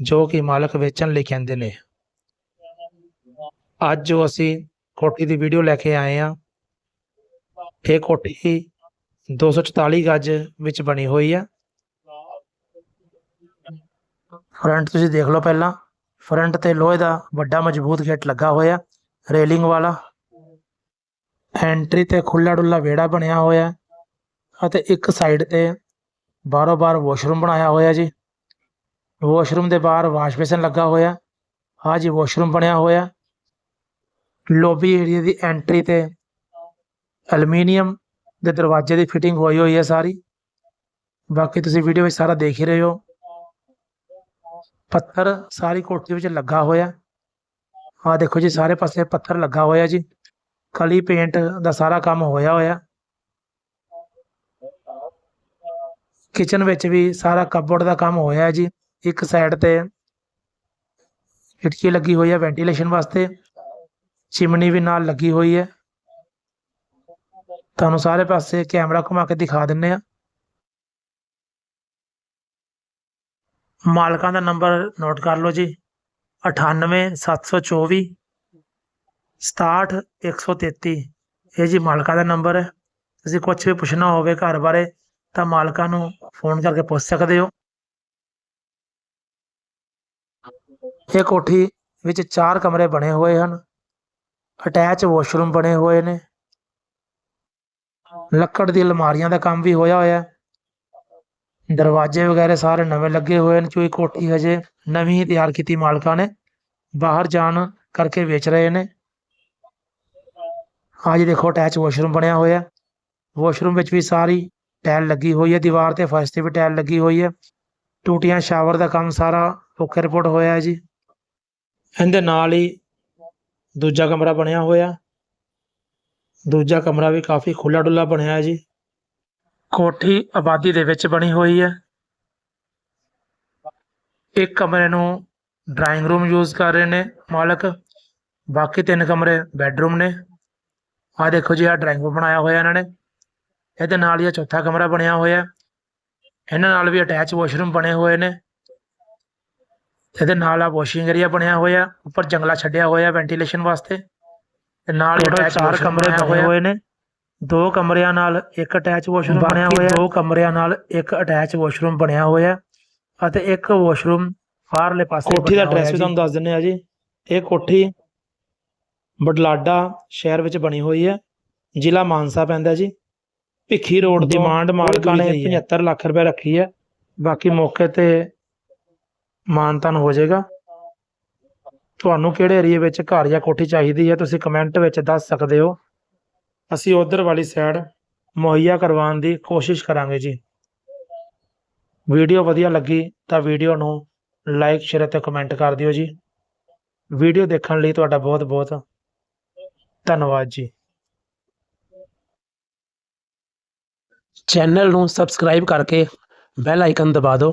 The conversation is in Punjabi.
ਜੋ ਕਿ ਮਾਲਕ ਵੇਚਣ ਲਈ ਕਹਿੰਦੇ ਨੇ। ਅੱਜ ਜੋ ਅਸੀਂ ਕੋਠੀ ਦੀ ਵੀਡੀਓ ਲੈ ਕੇ ਆਏ ਆ ਇਹ ਕੋਠੀ 244 ਗੱਜ ਵਿੱਚ ਬਣੀ ਹੋਈ ਹੈ। ਫਰੰਟ ਤੁਸੀਂ ਦੇਖ ਲਓ ਪਹਿਲਾਂ। ਫਰੰਟ ਤੇ ਲੋਹੇ ਦਾ ਵੱਡਾ ਮਜ਼ਬੂਤ ਗੇਟ ਲੱਗਾ ਹੋਇਆ, ਰੇਲਿੰਗ ਵਾਲਾ। ਐਂਟਰੀ ਤੇ ਖੁੱਲਾ ਡੁੱਲਾ ਵਿਹੜਾ ਬਣਿਆ ਹੋਇਆ ਅਤੇ ਇੱਕ ਸਾਈਡ ਤੇ ਬਾਰੋ ਬਾਰ ਵਾਸ਼ਰੂਮ ਬਣਾਇਆ ਹੋਇਆ ਜੀ। ਵਾਸ਼ਰੂਮ ਦੇ ਬਾਹਰ ਵਾਸ਼ ਬੇਸਿਨ ਲੱਗਾ ਹੋਇਆ। ਹਾਂ ਜੀ ਵਾਸ਼ਰੂਮ ਬਣਿਆ ਹੋਇਆ। ਲੋਬੀ ਏਰੀਆ ਦੀ ਐਂਟਰੀ ਤੇ ਐਲੂਮੀਨੀਅਮ ਦੇ ਦਰਵਾਜ਼ੇ ਦੀ ਫਿਟਿੰਗ ਹੋਈ ਹੋਈ ਹੈ ਸਾਰੀ। ਬਾਕੀ ਤੁਸੀਂ ਵੀਡੀਓ ਵਿੱਚ ਸਾਰਾ ਦੇਖ ਹੀ ਰਹੇ ਹੋ। ਪੱਥਰ ਸਾਰੀ ਕੋਠੀ ਵਿੱਚ ਲੱਗਾ ਹੋਇਆ। ਆ ਦੇਖੋ ਜੀ, ਸਾਰੇ ਪਾਸੇ ਪੱਥਰ ਲੱਗਾ ਹੋਇਆ ਜੀ। ਕਲੀ ਪੇਂਟ ਦਾ ਸਾਰਾ ਕੰਮ ਹੋਇਆ ਹੋਇਆ। ਕਿਚਨ ਵਿੱਚ ਵੀ ਸਾਰਾ ਕਪਬੋਰਡ ਦਾ ਕੰਮ ਹੋਇਆ ਜੀ। ਇੱਕ ਸਾਈਡ ਤੇ ਖਿੜਕੀ ਲੱਗੀ ਹੋਈ ਹੈ ਵੈਂਟੀਲੇਸ਼ਨ ਵਾਸਤੇ। ਚਿਮਨੀ ਵੀ ਨਾਲ ਲੱਗੀ ਹੋਈ ਹੈ। ਤੁਹਾਨੂੰ ਸਾਰੇ ਪਾਸੇ ਕੈਮਰਾ ਘੁਮਾ ਕੇ ਦਿਖਾ ਦਿੰਨੇ ਆ ਮਾਲਕਾਂ ਦਾ ਨੰਬਰ ਨੋਟ ਕਰ ਲਓ ਜੀ। 98724 67133 ਇਹ ਜੀ ਮਾਲਕਾਂ ਦਾ ਨੰਬਰ ਹੈ। ਤੁਸੀਂ ਕੁਝ ਵੀ ਪੁੱਛਣਾ ਹੋਵੇ ਘਰ ਬਾਰੇ ਤਾਂ ਮਾਲਕਾਂ ਨੂੰ ਫੋਨ ਕਰਕੇ ਪੁੱਛ ਸਕਦੇ ਹੋ। ਇਹ ਕੋਠੀ ਵਿੱਚ ਚਾਰ ਕਮਰੇ ਬਣੇ ਹੋਏ ਹਨ। ਅਟੈਚ ਵਾਸ਼ਰੂਮ ਬਣੇ ਹੋਏ ਨੇ। ਲੱਕੜ ਦੀ ਅਲਮਾਰੀਆਂ ਦਾ ਕੰਮ ਵੀ ਹੋਇਆ ਹੋਇਆ ਦਰਵਾਜ਼ੇ ਵਗੈਰਾ ਸਾਰੇ ਨਵੇਂ ਲੱਗੇ ਹੋਏ ਨੇ ਕੋਈ ਕੋਠੀ ਹਜੇ ਨਵੀਂ ਤਿਆਰ ਕੀਤੀ ਮਾਲਕਾਂ ਨੇ। ਬਾਹਰ ਜਾਣ ਕਰਕੇ ਵੇਚ ਰਹੇ ਨੇ। ਆਹ ਜੀ ਦੇਖੋ ਅਟੈਚ ਵਾਸ਼ਰੂਮ ਬਣਿਆ ਹੋਇਆ ਵਾਸ਼ਰੂਮ ਵਿੱਚ ਵੀ ਸਾਰੀ ਟਾਇਲ ਲੱਗੀ ਹੋਈ ਹੈ, ਦੀਵਾਰ ਤੇ ਫਰਸ਼ ਤੇ ਵੀ ਟਾਇਲ ਲੱਗੀ ਹੋਈ ਹੈ। ਟੂਟੀਆਂ, ਸ਼ਾਵਰ ਦਾ ਕੰਮ ਸਾਰਾ ਓਕੇ ਰਿਪੋਰਟ ਹੋਇਆ ਹੈ ਜੀ। ਇਹਦੇ ਨਾਲ ਹੀ ਦੂਜਾ ਕਮਰਾ ਬਣਿਆ ਹੋਇਆ। ਦੂਜਾ ਕਮਰਾ ਵੀ ਕਾਫੀ ਖੁੱਲਾ ਡੁੱਲਾ ਬਣਿਆ ਹੈ ਜੀ। ਕੋਠੀ ਆਬਾਦੀ ਦੇ ਵਿੱਚ ਬਣੀ ਹੋਈ ਹੈ। ਇੱਕ ਕਮਰੇ ਨੂੰ ਡਰਾਇੰਗ ਰੂਮ ਯੂਜ਼ ਕਰ ਰਹੇ ਨੇ ਮਾਲਕ। ਬਾਕੀ ਤਿੰਨ ਕਮਰੇ ਬੈੱਡਰੂਮ ਨੇ। ਆਹ ਦੇਖੋ ਜੀ, ਆਹ ਡਰਾਇੰਗ ਰੂਮ ਬਣਾਇਆ ਹੋਇਆ ਇਹਨਾਂ ਨੇ। ਇਹਦੇ ਨਾਲ ਹੀ ਇਹ ਚੌਥਾ ਕਮਰਾ ਬਣਿਆ ਹੋਇਆ। ਇਹਨਾਂ ਨਾਲ ਵੀ ਅਟੈਚ ਵਾਸ਼ਰੂਮ ਬਣੇ ਹੋਏ ਨੇ। ਇਹਦੇ ਨਾਲ ਆ ਵਾਸ਼ਿੰਗ ਏਰੀਆ ਬਣਿਆ ਹੋਇਆ ਉੱਪਰ ਜੰਗਲਾ ਛੱਡਿਆ ਹੋਇਆ ਵੈਂਟੀਲੇਸ਼ਨ ਵਾਸਤੇ। ਤੇ ਨਾਲ ਹੀ ਚਾਰ ਕਮਰੇ ਬਣੇ ਹੋਏ ਨੇ। ਦੋ ਕਮਰਿਆਂ ਨਾਲ ਇੱਕ ਅਟੈਚ ਵਾਸ਼ਰੂਮ ਬਣਿਆ ਹੋਇਆ। ਦੋ ਕਮਰਿਆਂ ਨਾਲ ਇੱਕ ਅਟੈਚ ਵਾਸ਼ਰੂਮ ਬਣਿਆ ਹੋਇਆ। ਅਤੇ ਇੱਕ ਵਾਸ਼ਰੂਮ ਬਾਹਰਲੇ ਪਾਸੇ ਕੋਠੀ ਦਾ ਐਡਰੈਸ ਵੀ ਤੁਹਾਨੂੰ ਦੱਸ ਦਿੰਨੇ ਆ ਜੀ। ਇਹ ਕੋਠੀ ਬਡਲਾਡਾ ਸ਼ਹਿਰ ਵਿੱਚ ਬਣੀ ਹੋਈ ਹੈ। ਜ਼ਿਲ੍ਹਾ ਮਾਨਸਾ ਪੈਂਦਾ ਜੀ। ਭਿੱਖੀ ਰੋਡ ਡਿਮਾਂਡ ਮਾਲਕਾਂ ਨੇ 75 ਲੱਖ ਰੁਪਏ ਰੱਖੀ ਹੈ। ਬਾਕੀ ਮੌਕੇ ਤੇ ਮਾਨਤਨ ਹੋ ਜਾਏਗਾ। ਤੁਹਾਨੂੰ ਕਿਹੜੇ ਏਰੀਏ ਵਿੱਚ ਘਰ ਜਾਂ ਕੋਠੀ ਚਾਹੀਦੀ ਹੈ, ਤੁਸੀਂ ਕਮੈਂਟ ਵਿੱਚ ਦੱਸ ਸਕਦੇ ਹੋ। ਅਸੀਂ ਉਧਰ ਵਾਲੀ ਸਾਈਡ ਮੁਹੱਈਆ ਕਰਵਾਉਣ ਦੀ ਕੋਸ਼ਿਸ਼ ਕਰਾਂਗੇ ਜੀ। ਵੀਡੀਓ ਵਧੀਆ ਲੱਗੀ ਤਾਂ ਵੀਡੀਓ ਨੂੰ ਲਾਈਕ ਸ਼ੇਅਰ ਅਤੇ ਕਮੈਂਟ ਕਰ ਦਿਓ ਜੀ। ਵੀਡੀਓ ਦੇਖਣ ਲਈ ਤੁਹਾਡਾ ਬਹੁਤ ਬਹੁਤ ਧੰਨਵਾਦ ਜੀ। ਚੈਨਲ ਨੂੰ ਸਬਸਕ੍ਰਾਈਬ ਕਰਕੇ ਬੈਲ ਆਈਕਨ ਦਬਾ ਦਿਓ।